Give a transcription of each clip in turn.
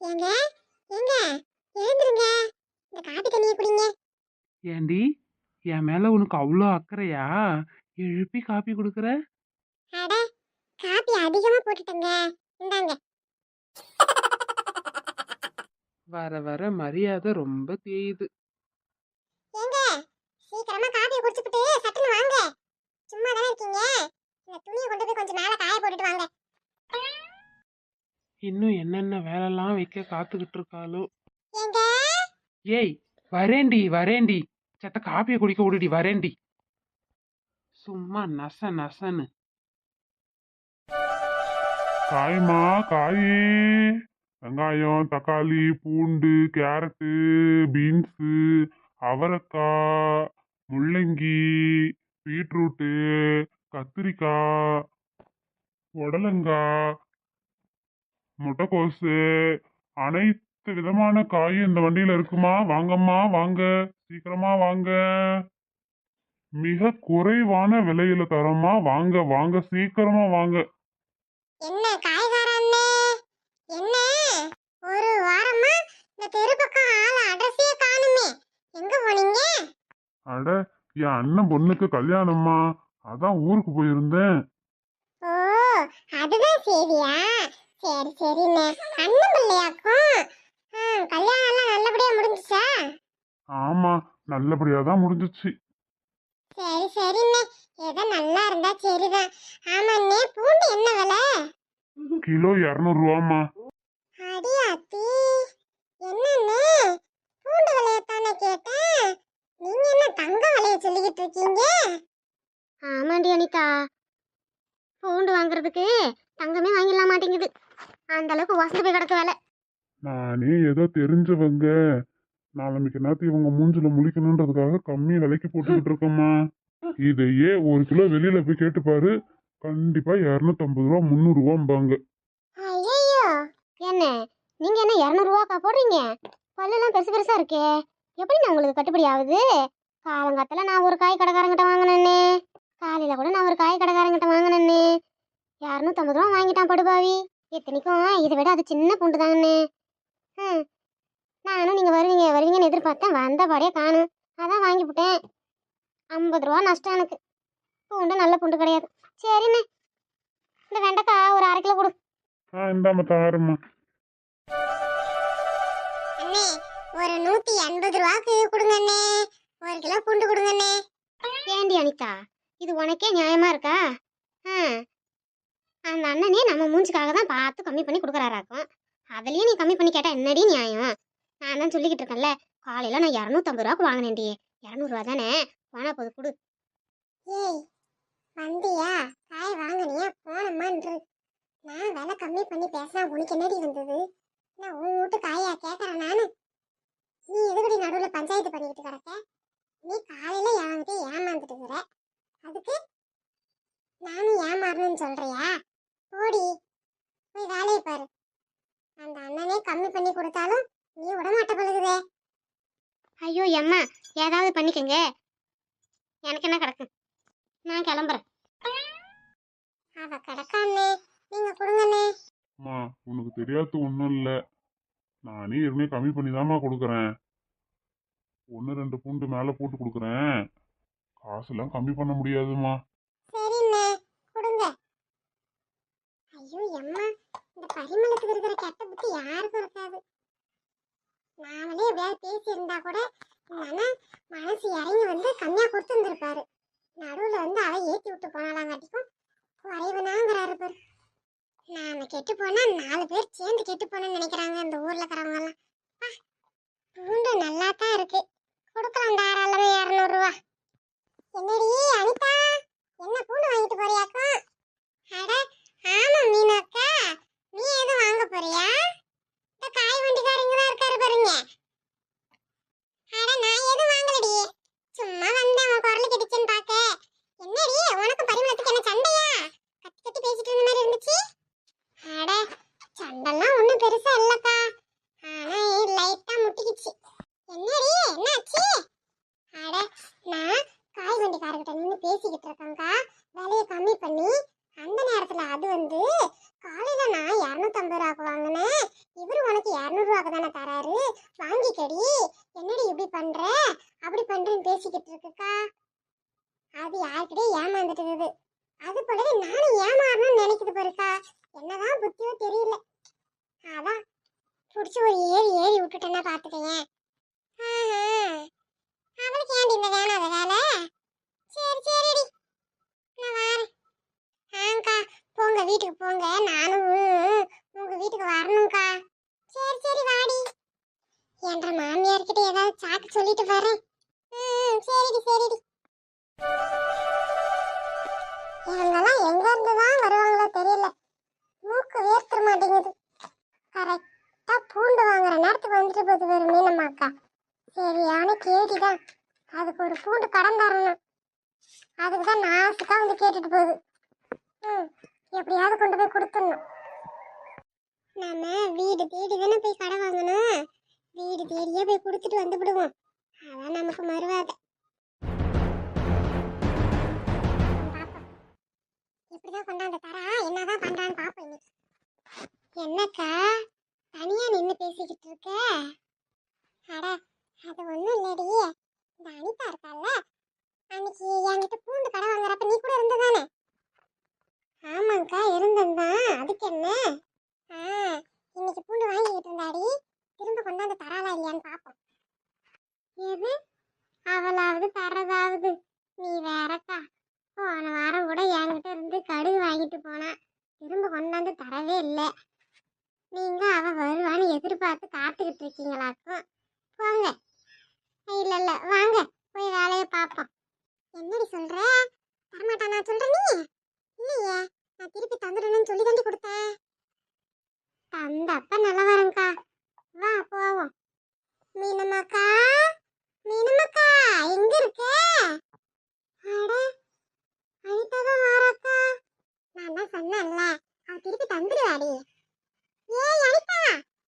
ஏங்க ஏங்க எழுந்துருங்க. இந்த காப்பி தண்ணியை குடிங்க. ஏண்டி என் மேல உனக்கு அவ்வளோ அக்கறையா? எழுப்பி காப்பி கொடுக்குற? அட காப்பி அதிகமா போட்டுட்டேங்க. இந்தாங்க. வர வர மரியாதை ரொம்ப தேயுது. ஏங்க சீக்கிரமா காப்பியை குடிச்சுப்புட்டு சட்டுன்னு வாங்க. சும்மா தானே இருக்கீங்க இந்த துணியை கொண்டு போய் கொஞ்சம் மேல காய போட்டுட்டு வாங்க இன்னும் என்னென்ன வேலைலாம் வைக்க காத்துக்கிட்டு இருக்காளோ ஏங்க ஏய் வரேண்டி வரேண்டி சத்த காப்பியை குடிக்க விடுடி வரேண்டி சும்மா நச நசன்னு. காய்மா காய். வெங்காயம் தக்காளி பூண்டு கேரட்டு பீன்ஸு அவரைக்காய் முள்ளங்கி பீட்ரூட்டு கத்திரிக்காய் புடலங்காய் முட்டைக்கோசு அனைத்து விதமான காயும் இந்த வண்டியில இருக்குமா? வாங்கம்மா வாங்க. சீக்கிரமா வாங்க. மிக குறைவான விலையில தரமா வாங்க வாங்க. சீக்கிரமா வாங்க. என்ன காய்கார அண்ணே? என்ன? ஒரு வாரமா இந்த தெரு பக்கம் ஆள் அட்ரஸே காணுமே. எங்க போனீங்க? அட என் அண்ணன் பொண்ணுக்கு கல்யாணம்மா. அதான் ஊருக்கு போயிருந்தேன். ஓ அதுதான் சரியா சரி சரிண்ணே அண்ணன் பிள்ளையாக்கும். ஆ, கல்யாணம் எல்லாம் நல்லபடியா முடிஞ்சுச்சா? ஆமா நல்லபடியா தான் முடிஞ்சிச்சு. சரி சரிண்ணே ஏதோ நல்லா இருந்தா சரிதான். ஆமாண்ணே பூண்டு என்ன விலை? கிலோ இரநூறுவாம்மா அடி அத்தி என்னண்ணே பூண்டு விலையத்தானே கேட்டேன் நீங்க என்ன தங்க விலைய சொல்லிக்கிட்டு இருக்கீங்க ஆமாண்டி அனிதா பூண்டு வாங்குறதுக்கு தங்கமே வாங்கிடலாம் மாட்டேங்குது அந்த அளவுக்கு வசதி போய் கிடக்கு வேலை நானே ஏதோ தெரிஞ்சவங்க நாளைக்கு நேரத்து இவங்க மூஞ்சில முழிக்கணுன்றதுக்காக கம்மி விலைக்கு போட்டுக்கிட்டு இருக்கோம்மா. இதையே ஒரு கிலோ வெளியில போய் கேட்டு பாரு. கண்டிப்பா இரநூத்தம்பது ரூபா முந்நூறு ரூபாம்பாங்க என்ன? நீங்க என்ன இரநூறுவாக்கா போடுறீங்க? பல்லெல்லாம் பெருசு பெருசா இருக்கே. எப்படி நான் உங்களுக்கு கட்டுப்படி ஆகுது? காலங்காத்தால நான் ஒரு காய் கடைக்காரங்கிட்ட வாங்கினேன்னே காலையில கூட நான் ஒரு காய் கடைக்காரங்கிட்ட வாங்கினேன்னே இரநூத்தம்பது ரூபா வாங்கிட்டான் படுபாவி. இத்தனைக்கும் இதை விட அது சின்ன பூண்டு தாங்கண்ணே ம் நானும் நீங்க வருவீங்க வருவீங்கன்னு எதிர்பார்த்தேன். வந்தபடியே காணும். அதான் வாங்கிவிட்டேன் ஐம்பது ரூபா நஷ்டம் எனக்கு. பூண்டு நல்ல பூண்டு கிடையாது. சரிண்ணே. இந்த வெண்டைக்காய் ஒரு அரை கிலோ கொடு. ஆ அண்ணே ஒரு நூத்தி எண்பது ரூபாய்க்கு கொடுங்க அண்ணே. ஒரு கிலோ பூண்டு கொடுங்க அண்ணே. ஏண்டி அனிதா? இது உனக்கே நியாயமா இருக்கா? ஆ. அந்த அண்ணனே நம்ம மூஞ்சிக்காக தான் பார்த்து கம்மி பண்ணி கொடுக்குறாராக்கும். அதுலயும் நீ கம்மி பண்ணி கேட்டா என்னடி நியாயம்? நான் தான் சொல்லிக்கிட்டு இருக்கேன்ல காலையில நான் இரநூத்தம்பது ரூபாய்க்கு வாங்கினேன்டி. இரநூறுவா தானே? வாங்க போது கொடு. ஏய் வந்தியா? காய் வாங்கினியா? போனமான்று நான் விலை கம்மி பண்ணி பேசினா உனக்கு என்னடி வந்தது? நான் உன் வீட்டு காயா கேட்குறேன் நானு. நீ எதுக்கடி நடுவில் பஞ்சாயத்து பண்ணிக்கிட்டு கிடக்க நீ காலையில என்கிட்ட ஏமாந்துட்டு இருக்கிற அதுக்கு நானும் ஏமாறணும்னு சொல்றியா போடி போய் வேலையை பாரு அந்த அண்ணனே கம்மி பண்ணி கொடுத்தாலும் நீ விடமாட்ட பழகுதே ஐயோ அம்மா ஏதாவது பண்ணிக்கங்க எனக்கு என்ன கிடக்கு நான் கிளம்புறேன் அவ கிடக்காண்ணே நீங்க கொடுங்கண்ணே அம்மா உனக்கு தெரியாத ஒன்றும் இல்லை. நானே ஏற்கனவே கம்மி பண்ணி தாம்மா கொடுக்குறேன். ஒன்று ரெண்டு பூண்டு மேலே போட்டு கொடுக்குறேன். காசெல்லாம் கம்மி பண்ண முடியாதும்மா சரிண்ணே கொடுங்க. ஐயோ அம்மா இந்த பரிமளத்துக்கு இருக்கிற கெட்ட புத்தி யாருக்கும் இருக்காது. நாமளே எப்படியாவது பேசி இருந்தா கூட இந்த மனசு இறங்கி வந்து கம்மியா கொடுத்துருந்துருப்பாரு நடுவுல வந்து அவ ஏத்தி விட்டு போனாலாங்காட்டிக்கும் குறைவனாங்கிறாரு பாரு. நாம கெட்டு போனா நாலு பேர் சேர்ந்து கெட்டு போனோம்னு நினைக்கிறாங்க இந்த ஊர்ல இருக்கிறவங்க எல்லாம் பூண்டு நல்லா தான் இருக்கு. கொடுக்கலாம் தாராளமா இரநூறுவா. என்னடி அனிதா என்ன பூண்டு வாங்கிட்டு போறியாக்கும் அட ஆமா மீனாக்கா. நீ எதுவும் வாங்க போறியா? இந்த காய் வண்டிக்காரங்க தான் இருக்காரு பாருங்க அட நான் எதுவும் வாங்கலடி சும்மா வந்தேன் உன் குரல் கிடைச்சுன்னு பாக்க என்னடி உனக்கு பரிமளத்துக்கு என்ன சண்டையா கத்தி கத்தி பேசிட்டு இருந்த மாதிரி இருந்துச்சு அட சண்டெல்லாம் ஒண்ணும் பெருசா இல்லக்கா ஆனா லைட்டா முட்டிக்கிச்சு என்னடி என்னாச்சு அட நான் காய் வண்டிக்காரர்கிட்ட நின்று பேசிக்கிட்டு இருக்கேங்க்கா விலையை கம்மி ரூபாக்கு வாங்கினேன் இவரு உனக்கு இரநூறுவாக்கு தானே தராரு. வாங்கிக்கடி. என்னடி இப்படி பண்ற? அப்படி பண்றேன்னு பேசிக்கிட்டு இருக்குக்கா. அது யாருக்கிட்டே ஏமாந்துட்டு அது போலவே நானும் ஏமாறணும்னு நினைக்குது பாருக்கா. என்னதான் புத்தியோ தெரியல. அதான் பிடிச்சி ஒரு ஏறி ஏறி விட்டுட்டேன்னா பாத்துக்கேன் அவளுக்கு ஏன்டி இந்த வேணாத வேலை? சரி சரிடி. நான் வரேன். ஆங்க்கா போங்க வீட்டுக்கு போங்க. நான் உங்க வீட்டுக்கு வரணும்க்கா சரி சரி வாடி என்ற மாமியார்கிட்ட பார்த்து சொல்லிட்டு வரேன். சரிடி சரிடி. இவங்கெல்லாம் எங்க இருந்து தான் வருவாங்களோ தெரியல. மூக்கு வேர்த்துற மாட்டேங்குது. கரெக்டா பூண்டு வாங்குற நேரத்துக்கு வந்துட்டு போகுது வேறு மீனம்மாக்கா சரியான கேடிதான் அதுக்கு ஒரு பூண்டு கடன் தரணும். அதுக்கு தான் நாசுக்கா வந்து கேட்டுட்டு போகுது. ம் எப்படியாவது கொண்டு போய் கொடுத்துடணும். நம்ம வீடு தேடி தானே போய் கடை வாங்கணும். வீடு தேடியே போய் கொடுத்துட்டு வந்து விடுவோம் அதான் நமக்கு மறுவாத. எப்படிதான் கொண்டாந்து தரா? என்னதான் பண்றான்னு பாப்போம் இன்னைக்கு. என்னக்கா தனியா நின்னு பேசிக்கிட்டு இருக்க அட அது ஒண்ணும் இல்லடி இந்த அனிதா இருக்கால்ல அன்னைக்கு என்கிட்ட பூண்டு கடை வாங்குறப்ப நீ கூட இருந்ததானே ஆமாங்க்கா இருந்தேன்தான் அதுக்கு என்ன ஆ இன்னைக்கு பூண்டு வாங்கிக்கிட்டு இருந்தாடி திரும்ப கொண்டாந்து தராளா இல்லையான்னு பார்ப்போம் எது அவளாவது தரதாவது நீ வேறக்கா போன வாரம் கூட என்கிட்ட இருந்து கடுகு வாங்கிட்டு போனா திரும்ப கொண்டாந்து தரவே இல்லை. நீங்க அவ வருவான்னு எதிர்பார்த்து காத்துக்கிட்டு இருக்கீங்களாக்கும் போங்க. இல்ல இல்ல. வாங்க. போய் வேலையை பார்ப்போம் என்னடி சொல்ற? நான் சொல்ற நீ? இல்லையே. நான் திருப்பி தந்துடணும்னு சொல்லி தாண்டி கொடுத்தேன். தந்தப்ப நல்லா வரேங்க்கா வா போவோம். மீனம்மாக்கா? மீனம்மாக்கா எங்க இருக்க? அட அனிதா தான் வாராக்கா? நான் தான் சொன்னேன்ல. திருப்பி தந்துடுவாடி. ஏய் அனிதா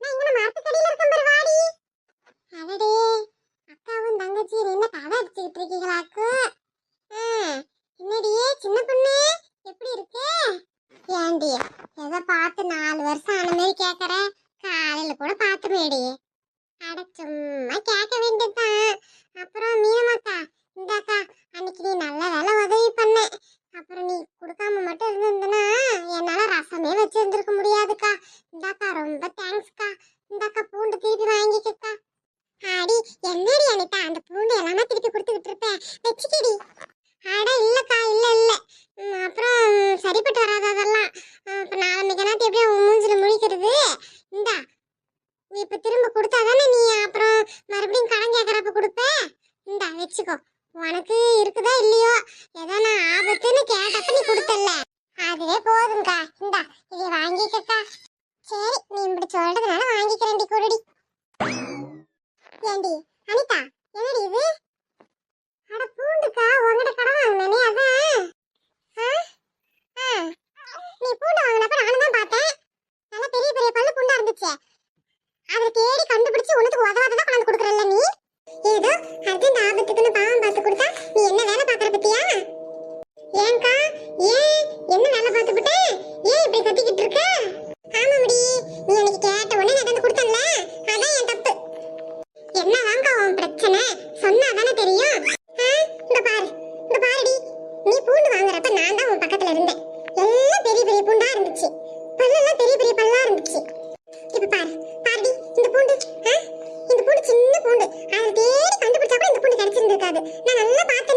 நான் இங்க மரத்துக்கடியில இருக்கேன் பாரு வாடி. அடடே அக்காவும் தங்கச்சி என்ன கதை அடிச்சுக்கிட்டு இருக்கீங்களாக்கு ஆ, என்னடியே சின்ன பொண்ணு எப்படி இருக்கு? ஏண்டி எதை பார்த்து நாலு வருஷம் ஆன மாதிரி கேட்குறேன் காலையில் கூட பார்த்துருவேடி அட சும்மா கேட்க வேண்டியதுதான் அப்புறம் மீனமாக்கா இந்தாக்கா அன்னைக்கு நீ நல்ல வேலை உதவி பண்ண அப்புறம் நீ கொடுக்காம மட்டும் இருந்திருந்தனா என்னால ரசமே வச்சிருந்திருக்க முடியாதுக்கா இந்தாக்கா ரொம்ப தேங்க்ஸ்க்கா இந்தாக்கா பூண்டு திருப்பி வாங்கிக்கக்கா அடி என்னடி அனிதா அந்த பூண்டு எல்லாமே திருப்பி கொடுத்துக்கிட்டு இருப்பேன் வச்சுக்கிடி அட இல்லக்கா இல்ல இல்ல ம், அப்புறம் சரிப்பட்டு வராது அதெல்லாம் இப்போ நாளைக்கு நாத்தி எப்படியும் உன் மூஞ்சில முழிக்கிறது இந்தா நீ இப்போ திரும்ப கொடுத்தாதானே நீ அப்புறம் மறுபடியும் கடன் கேட்குறப்ப கொடுப்ப இந்தா வச்சுக்கோ உனக்கு இருக்குதா இல்லையோ ஏதோ நான் ஆபத்துன்னு கேட்டப்ப நீ கொடுத்தல்ல அதுவே போதும்க்கா இந்தா இதை வாங்கிக்கக்கா சரி நீ இப்படி சொல்றதுனால வாங்கிக்கிறேன்டி குருடி ஏண்டி? அனிதா என்னடி இது?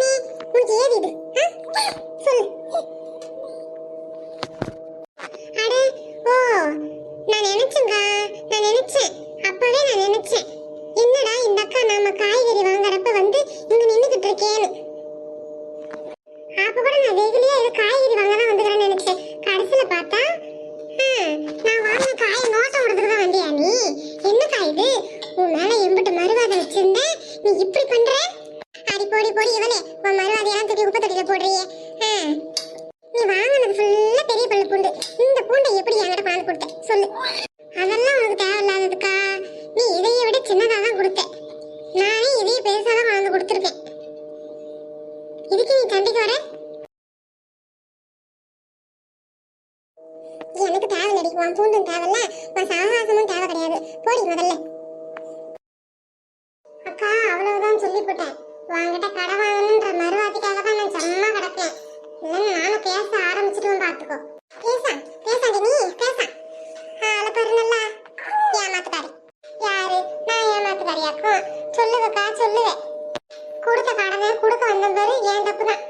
உனக்கு சொல்லு. அட ஓ நான் நினைச்சேங்க நான் நினைச்சேன். அப்பவே நான் நினைச்சேன். என்னடா இந்த அக்கா நாம காய்கறி வாங்குறப்ப வந்து இங்க நின்னுகிட்டு இருக்கேன்னு. அப்ப கூட நான் வெகுலியா இது காய்கறி வாங்க தான் வந்துக்கிறேன்னு நினைச்சேன். கடைசியில பார்த்தா ஹம், நான் வாங்கின காயை நோட்டம் விடுறதுக்கு தான் வந்தியா நீ? என்ன காய் இது? உன் மேல எம்பிட்டு மறுவாதம் வச்சிருந்தேன். நீ இப்படி பண்ற? உன் தூண்டும் தேவையில்ல உன் சாவாசமும் தேவை கிடையாது. போடி முதல்ல. அக்கா அவ்வளவுதான் சொல்லி போட்டேன் உன்கிட்ட கடை வாங்கணுன்ற மறுவாதிக்காக தான் நான் செம்மா கிடப்பேன் இல்லைன்னு நானும் பேச ஆரம்பிச்சிட்டும் பார்த்துக்கோ. பேசா பேசாண்டி நீ பேசா ஆளை பாரு ஏமாத்துக்காரி. யாரு? நான் ஏமாத்துக்காரியாக்கும் சொல்லுவக்கா சொல்லுவேன் கொடுத்த கடனை கொடுக்க வந்த பேரு ஏன் தப்பு தான்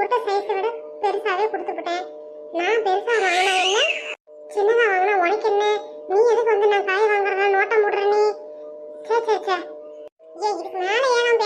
கொடுத்த சைஸை விட பெருசாவே கொடுத்துக்கிட்டேன் நான் பெருசா வாங்கினா என்ன சின்னதா வாங்கினா உனக்கு என்ன? நீ எதுக்கு வந்து நான் காய் வாங்குறதா நோட்டம் போடுற நீ? சே சே சே. ஏ இதுக்கு மேல ஏன் நான்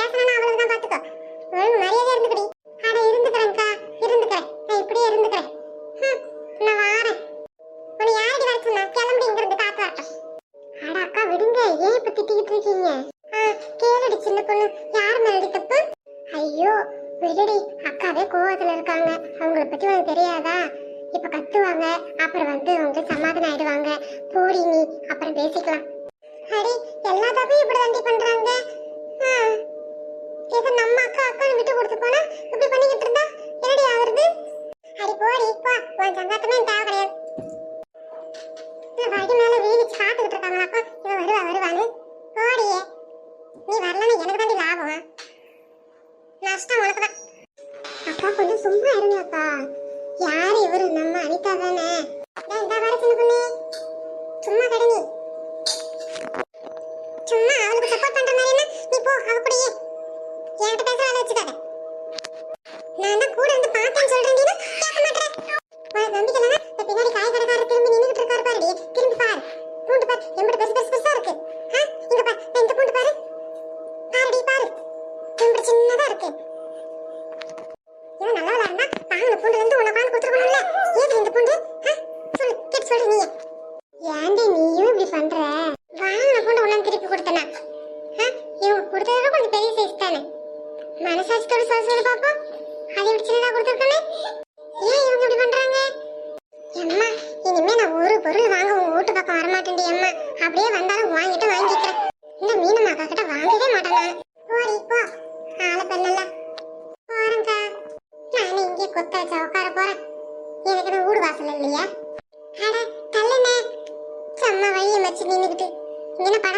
நீ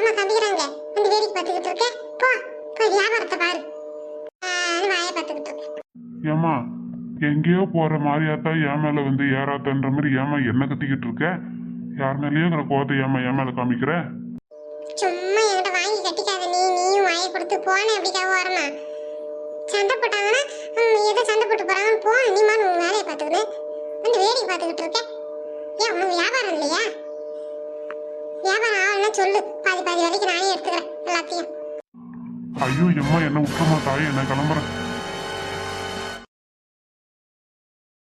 படமா காமிக்கிறாங்க வந்து வேடிக்கை பார்த்துக்கிட்டு இருக்கேன். போ போய் வியாபாரத்தை பாரு. வாயை பார்த்துக்கிட்டு இருக்கேன். ஏம்மா எங்கேயோ போற மாதிரியாத்தா என் மேல வந்து ஏறாத்தன்ற மாதிரி ஏமா என்ன கத்திக்கிட்டு இருக்க? யார் மேலேயும் கோவத்தை ஏமா என் மேல காமிக்கிற? சும்மா என்கிட்ட வாங்கி கட்டிக்காத நீ நீயும் வாயை கொடுத்து போன எப்படிக்காக வரமா சண்டை போட்டாங்கன்னா ஏதோ சண்டை போட்டு போறாங்கன்னு போ நீ மாதிரி உன் வேலையை பார்த்துக்கணும் வந்து வேடிக்கை பார்த்துக்கிட்டு இருக்க ஏன் உனக்கு வியாபாரம் இல்லையா? வியாபாரம் வேணா சொல்லு. பாதி பாதி வேலைக்கு நானே எடுத்துக்கிறேன். எல்லாத்தையும். ஐயோ எம்மா என்ன விட்டுறமா தாயே என்ன கிளம்புறேன்